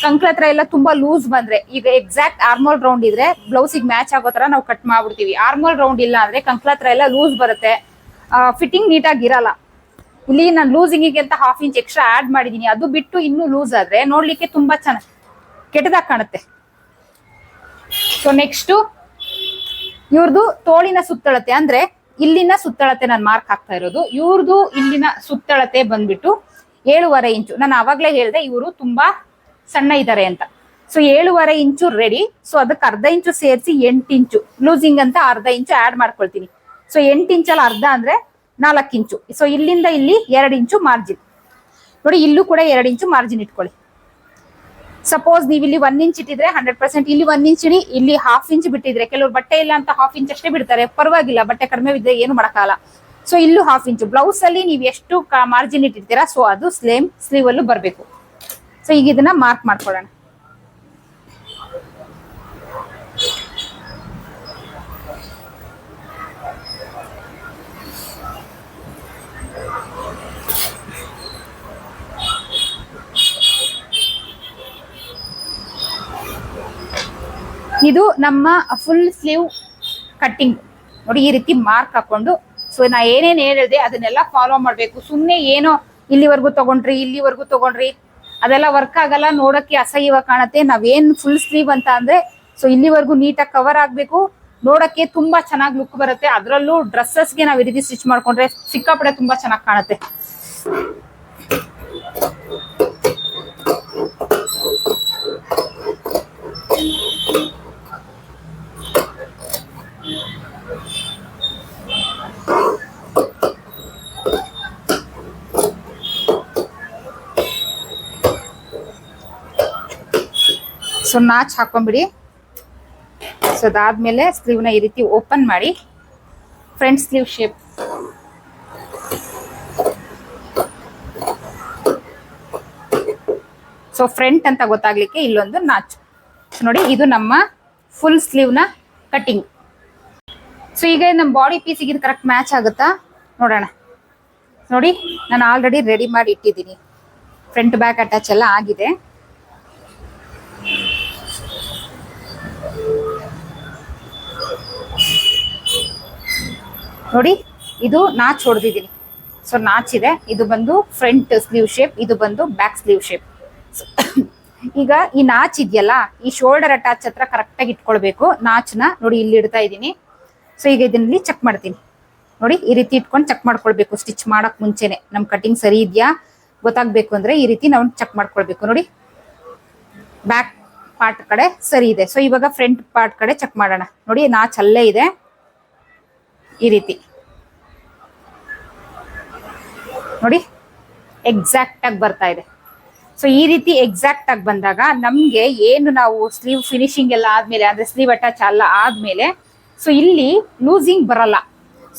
ಕಂಕ್ಳ ಹತ್ರ ಎಲ್ಲ ತುಂಬಾ ಲೂಸ್ ಬಂದ್ರೆ, ಈಗ ಎಕ್ಸಾಕ್ಟ್ ಆರ್ಮೋಲ್ ರೌಂಡ್ ಇದ್ರೆ ಬ್ಲೌಸಿಗೆ ಮ್ಯಾಚ್ ಆಗೋ ತರ ನಾವು ಕಟ್ ಮಾಡ್ಬಿಡ್ತೀವಿ. ಆರ್ಮೋಲ್ ರೌಂಡ್ ಇಲ್ಲ ಅಂದ್ರೆ ಕಂಕ್ಳ ಹತ್ರ ಎಲ್ಲ ಲೂಸ್ ಬರುತ್ತೆ. ಫಿಟ್ಟಿಂಗ್ ನೀಟಾಗಿ ಇರಲ್ಲ. ಇಲ್ಲಿ ನಾನು ಲೂಸಿಂಗಿಗೆ ಅಂತ ಹಾಫ್ ಇಂಚ್ ಎಕ್ಸ್ಟ್ರಾ ಆಡ್ ಮಾಡಿದೀನಿ. ಅದು ಬಿಟ್ಟು ಇನ್ನೂ ಲೂಸ್ ಆದ್ರೆ ನೋಡ್ಲಿಕ್ಕೆ ತುಂಬಾ ಚೆನ್ನಾಗಿ, ಕೆಟ್ಟದಾಗ ಕಾಣುತ್ತೆ. ಸೊ ನೆಕ್ಸ್ಟ್ ಇವ್ರದ್ದು ತೋಳಿನ ಸುತ್ತಳತೆ. ಅಂದ್ರೆ ಇಲ್ಲಿನ ಸುತ್ತಳತೆ ನಾನು ಮಾರ್ಕ್ ಹಾಕ್ತಾ ಇರೋದು. ಇವ್ರದ್ದು ಇಲ್ಲಿನ ಸುತ್ತಳತೆ ಬಂದ್ಬಿಟ್ಟು ಏಳುವರೆ ಇಂಚು. ನಾನು ಅವಾಗ್ಲೇ ಹೇಳಿದೆ, ಇವರು ತುಂಬಾ ಸಣ್ಣ ಇದ್ದಾರೆ ಅಂತ. ಸೊ ಏಳುವರೆ ಇಂಚು ರೆಡಿ ಸೊ ಅದಕ್ಕೆ ಅರ್ಧ ಇಂಚು ಸೇರಿಸಿ ಎಂಟು ಇಂಚು. ಲೂಸಿಂಗ್ ಅಂತ ಅರ್ಧ ಇಂಚು ಆಡ್ ಮಾಡ್ಕೊಳ್ತೀನಿ. ಸೊ ಎಂಟು ಇಂಚಲ್ಲಿ ಅರ್ಧ ಅಂದ್ರೆ ನಾಲ್ಕು ಇಂಚು. ಸೊ ಇಲ್ಲಿಂದ ಇಲ್ಲಿ ಎರಡು ಇಂಚು ಮಾರ್ಜಿನ್ ನೋಡಿ, ಇಲ್ಲೂ ಕೂಡ ಎರಡು ಇಂಚು ಮಾರ್ಜಿನ್ ಇಟ್ಕೊಳ್ಳಿ. ಸಪೋಸ್ ನೀವು ಇಲ್ಲಿ ಒನ್ ಇಂಚ್ ಇಟ್ಟಿದ್ರೆ ಹಂಡ್ರೆಡ್ ಪರ್ಸೆಂಟ್ ಇಲ್ಲಿ ಒನ್ ಇಂಚ್ ಇಡಿ, ಇಲ್ಲಿ ಹಾಫ್ ಇಂಚ್ ಬಿಟ್ಟಿದ್ರೆ, ಕೆಲವರು ಬಟ್ಟೆ ಇಲ್ಲ ಅಂತ ಹಾಫ್ ಇಂಚ್ ಅಷ್ಟೇ ಬಿಡ್ತಾರೆ, ಪರವಾಗಿಲ್ಲ, ಬಟ್ಟೆ ಕಡಿಮೆ ಬಿದ್ದರೆ ಏನು ಮಾಡಕ್ಕಾಗಲ್ಲ. ಸೊ ಇಲ್ಲೂ ಹಾಫ್ ಇಂಚ್ ಬ್ಲೌಸ್ ಅಲ್ಲಿ ನೀವು ಎಷ್ಟು ಮಾರ್ಜಿನ್ ಇಟ್ಟಿರ್ತೀರಾ ಸೊ ಅದು ಸ್ಲೇಮ್ ಸ್ಲೀವ್ ಅಲ್ಲೂ ಬರಬೇಕು. ಸೊ ಈಗ ಇದನ್ನ ಮಾರ್ಕ್ ಮಾಡ್ಕೊಳ್ಳೋಣ. ಇದು ನಮ್ಮ ಫುಲ್ ಸ್ಲೀವ್ ಕಟ್ಟಿಂಗ್ ನೋಡಿ, ಈ ರೀತಿ ಮಾರ್ಕ್ ಹಾಕೊಂಡು. ಸೊ ನಾ ಏನೇನು ಹೇಳಿದೆ, ಅದನ್ನೆಲ್ಲ ಫಾಲೋ ಮಾಡಬೇಕು. ಸುಮ್ಮನೆ ಏನೋ ಇಲ್ಲಿವರೆಗೂ ತಗೊಂಡ್ರಿ ಇಲ್ಲಿವರೆಗೂ ತಗೊಂಡ್ರಿ, ಅದೆಲ್ಲ ವರ್ಕ್ ಆಗಲ್ಲ ನೋಡಕ್ಕೆ ಅಸಹ್ಯವಾಗಿ ಕಾಣುತ್ತೆ. ನಾವೇನು ಫುಲ್ ಸ್ಲೀವ್ ಅಂತ ಅಂದ್ರೆ ಸೊ ಇಲ್ಲಿವರೆಗೂ ನೀಟಾಗಿ ಕವರ್ ಆಗಬೇಕು. ನೋಡಕ್ಕೆ ತುಂಬಾ ಚೆನ್ನಾಗಿ ಲುಕ್ ಬರುತ್ತೆ. ಅದರಲ್ಲೂ ಡ್ರೆಸ್ಸಸ್ಗೆ ನಾವು ಈ ರೀತಿ ಸ್ಟಿಚ್ ಮಾಡ್ಕೊಂಡ್ರೆ ಸಿಕ್ಕಾಪಡೆ ತುಂಬಾ ಚೆನ್ನಾಗಿ ಕಾಣುತ್ತೆ. So notch ಹಾಕೊಂಬಿಡಿ. ಸೊ ಅದಾದ್ಮೇಲೆ ಸ್ಲೀವ್ನ ಈ ರೀತಿ ಓಪನ್ ಮಾಡಿ. Front sleeve shape. So front ಅಂತ ಗೊತ್ತಾಗ್ಲಿಕ್ಕೆ ಇಲ್ಲೊಂದು ನಾಚ್. ನೋಡಿ, ಇದು ನಮ್ಮ ಫುಲ್ ಸ್ಲೀವ್ನ ಕಟಿಂಗ್ ಸೊ ಈಗ ನಮ್ಮ ಬಾಡಿ ಪೀಸಿಗೆ ಇದು ಕರೆಕ್ಟ್ ಮ್ಯಾಚ್ ಆಗುತ್ತಾ? ನೋಡೋಣ. ನೋಡಿ, ನಾನು ಆಲ್ರೆಡಿ ರೆಡಿ ಮಾಡಿ ಇಟ್ಟಿದ್ದೀನಿ. ಫ್ರಂಟ್ ಬ್ಯಾಕ್ ಅಟ್ಯಾಚ್ ಎಲ್ಲ ಆಗಿದೆ. ನೋಡಿ, ಇದು ನಾಚ್ ಹೊಡೆದಿದ್ದೀನಿ. ಸೊ ನಾಚ್ ಇದೆ. ಇದು ಬಂದು ಫ್ರಂಟ್ ಸ್ಲೀವ್ ಶೇಪ್, ಇದು ಬಂದು ಬ್ಯಾಕ್ ಸ್ಲೀವ್ ಶೇಪ್. ಈಗ ಈ ನಾಚ್ ಇದೆಯಲ್ಲ, ಈ ಶೋಲ್ಡರ್ ಅಟ್ಯಾಚ್ ಹತ್ರ ಕರೆಕ್ಟಾಗಿ ಇಟ್ಕೊಳ್ಬೇಕು. ನಾಚ್ನ ನೋಡಿ, ಇಲ್ಲಿ ಇಡ್ತಾ ಇದ್ದೀನಿ. ಸೊ ಈಗ ಇದನ್ನಲ್ಲಿ ಚೆಕ್ ಮಾಡ್ತೀನಿ. ನೋಡಿ, ಈ ರೀತಿ ಇಟ್ಕೊಂಡು ಚೆಕ್ ಮಾಡ್ಕೊಳ್ಬೇಕು. ಸ್ಟಿಚ್ ಮಾಡೋಕೆ ಮುಂಚೆನೆ. ನಮ್ಮ ಕಟಿಂಗ್ ಸರಿ ಇದೆಯಾ? ಗೊತ್ತಾಗಬೇಕು ಅಂದ್ರೆ ಈ ರೀತಿ ನಾವು ಚೆಕ್ ಮಾಡ್ಕೊಳ್ಬೇಕು. ನೋಡಿ, ಬ್ಯಾಕ್ ಪಾರ್ಟ್ ಕಡೆ ಸರಿ ಇದೆ. ಸೊ ಇವಾಗ ಫ್ರಂಟ್ ಪಾರ್ಟ್ ಕಡೆ ಚೆಕ್ ಮಾಡೋಣ. ನೋಡಿ, ನಾಚ್ ಅಲ್ಲೇ ಇದೆ. ಈ ರೀತಿ. ನೋಡಿ ಎಕ್ಸಾಕ್ಟ್ ಆಗಿ ಬರ್ತಾ ಇದೆ. ಸೊ ಈ ರೀತಿ ಎಕ್ಸಾಕ್ಟ್ ಆಗಿ ಬಂದಾಗ ನಮ್ಗೆ ಏನು ನಾವು ಸ್ಲೀವ್ ಫಿನಿಶಿಂಗ್ ಎಲ್ಲ ಆದ್ಮೇಲೆ, ಅಂದ್ರೆ ಸ್ಲೀವ್ ಅಟ್ಯಾಚ್ ಎಲ್ಲ ಆದ್ಮೇಲೆ ಸೊ ಇಲ್ಲಿ ಲೂಸಿಂಗ್ ಬರಲ್ಲ.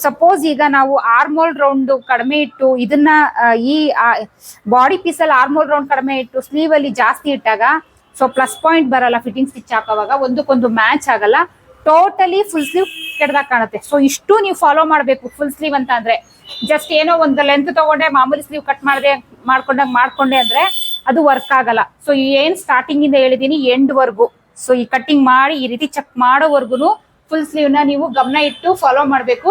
ಸಪೋಸ್ ಈಗ ನಾವು ಆರ್ಮೋಲ್ ರೌಂಡ್ ಕಡಿಮೆ ಇಟ್ಟು ಇದನ್ನ ಈ ಬಾಡಿ ಪೀಸಲ್ಲಿ ಆರ್ಮೋಲ್ ರೌಂಡ್ ಕಡಿಮೆ ಇಟ್ಟು ಸ್ಲೀವ್ ಅಲ್ಲಿ ಜಾಸ್ತಿ ಇಟ್ಟಾಗ ಸೊ ಪ್ಲಸ್ ಪಾಯಿಂಟ್ ಬರಲ್ಲ ಫಿಟ್ಟಿಂಗ್ ಸ್ಟಿಚ್ ಹಾಕೋವಾಗ, ಒಂದಕ್ಕೊಂದು ಮ್ಯಾಚ್ ಆಗಲ್ಲ. ಟೋಟಲಿ ಫುಲ್ ಸ್ಲೀವ್ ಕೆಡ್ದಾಗ ಕಾಣುತ್ತೆ. ಸೊ ಇಷ್ಟು ನೀವು ಫಾಲೋ ಮಾಡಬೇಕು ಫುಲ್ ಸ್ಲೀವ್ ಅಂತ ಅಂದ್ರೆ. ಜಸ್ಟ್ ಏನೋ ಒಂದು ಲೆಂತ್ ತಗೊಂಡೆ, ಮಾಮೂಲಿ ಸ್ಲೀವ್ ಕಟ್ ಮಾಡದೆ, ಮಾಡ್ಕೊಂಡಾಗ ಮಾಡ್ಕೊಂಡೆ ಅಂದ್ರೆ ಅದು ವರ್ಕ್ ಆಗಲ್ಲ. ಸೊ ಏನ್ ಸ್ಟಾರ್ಟಿಂಗ್ ಇಂದ ಹೇಳಿದೀನಿ ಎಂಡ್ ವರ್ಗು. ಸೊ ಈ ಕಟ್ಟಿಂಗ್ ಮಾಡಿ, ಈ ರೀತಿ ಚೆಕ್ ಮಾಡೋವರೆಗೂ ಫುಲ್ ಸ್ಲೀವ್ನ ನೀವು ಗಮನ ಇಟ್ಟು ಫಾಲೋ ಮಾಡಬೇಕು.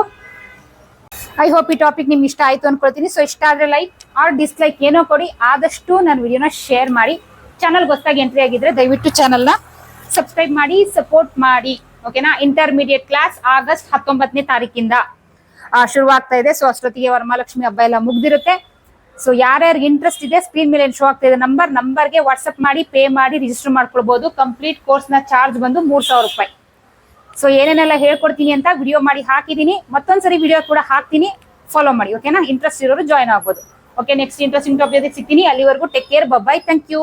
ಐ ಹೋಪ್ ಈ ಟಾಪಿಕ್ ನಿಮ್ಗೆ ಇಷ್ಟ ಆಯ್ತು ಅನ್ಕೊಳ್ತೀನಿ. ಸೊ ಇಷ್ಟ ಆದ್ರೆ ಲೈಕ್ ಆರ್ ಡಿಸ್ಲೈಕ್ ಏನೋ ಕೊಡಿ. ಆದಷ್ಟು ನನ್ನ ವಿಡಿಯೋನ ಶೇರ್ ಮಾಡಿ. ಚಾನಲ್ ಗೊತ್ತಾಗಿ ಎಂಟ್ರಿ ಆಗಿದ್ರೆ ದಯವಿಟ್ಟು ಚಾನಲ್ನ ಸಬ್ಸ್ಕ್ರೈಬ್ ಮಾಡಿ ಸಪೋರ್ಟ್ ಮಾಡಿ. ಓಕೆನಾ ಇಂಟರ್ಮೀಡಿಯೇಟ್ ಕ್ಲಾಸ್ ಆಗಸ್ಟ್ ಹತ್ತೊಂಬತ್ತನೇ ತಾರೀಕಿಂದ ಶುರುವಾಗ್ತಾ ಇದೆ. ಸೊ ಅಷ್ಟೊತ್ತಿಗೆ ವರಮಹಾಲಕ್ಷ್ಮಿ ಹಬ್ಬ ಎಲ್ಲ ಮುಗ್ದಿರುತ್ತೆ. ಸೊ ಯಾರ್ಯಾರಿಗೆ ಇಂಟ್ರೆಸ್ಟ್ ಇದೆ ಸ್ಕ್ರೀನ್ ಮೇಲೆ ಶೋ ಆಗ್ತಾ ಇದೆ ನಂಬರ್ ನಂಬರ್ಗೆ ವಾಟ್ಸಪ್ ಮಾಡಿ ಪೇ ಮಾಡಿ ರಿಜಿಸ್ಟರ್ ಮಾಡ್ಕೊಳ್ಬಹುದು ಕಂಪ್ಲೀಟ್ ಕೋರ್ಸ್ನ ಚಾರ್ಜ್ ಬಂದು ಮೂರ್ ಸಾವಿರ ರೂಪಾಯಿ. ಸೊ ಏನೇನೆಲ್ಲ ಹೇಳ್ಕೊಡ್ತೀನಿ ಅಂತ ವಿಡಿಯೋ ಮಾಡಿ ಹಾಕಿದ್ದೀನಿ. ಮತ್ತೊಂದ್ಸರಿ ವಿಡಿಯೋ ಕೂಡ ಹಾಕ್ತೀನಿ. ಫಾಲೋ ಮಾಡಿ ಓಕೆನಾ ಇಂಟ್ರೆಸ್ಟ್ ಇರೋರು ಜಾಯ್ನ್ ಆಗ್ಬೋದು. ಓಕೆ ನೆಕ್ಸ್ಟ್ ಇಂಟ್ರೆಸ್ಟಿಂಗ್ ಟಾಪಿಕ್ ಸಿಗ್ತೀನಿ. ಅಲ್ಲಿವರೆಗೂ take care bye thank you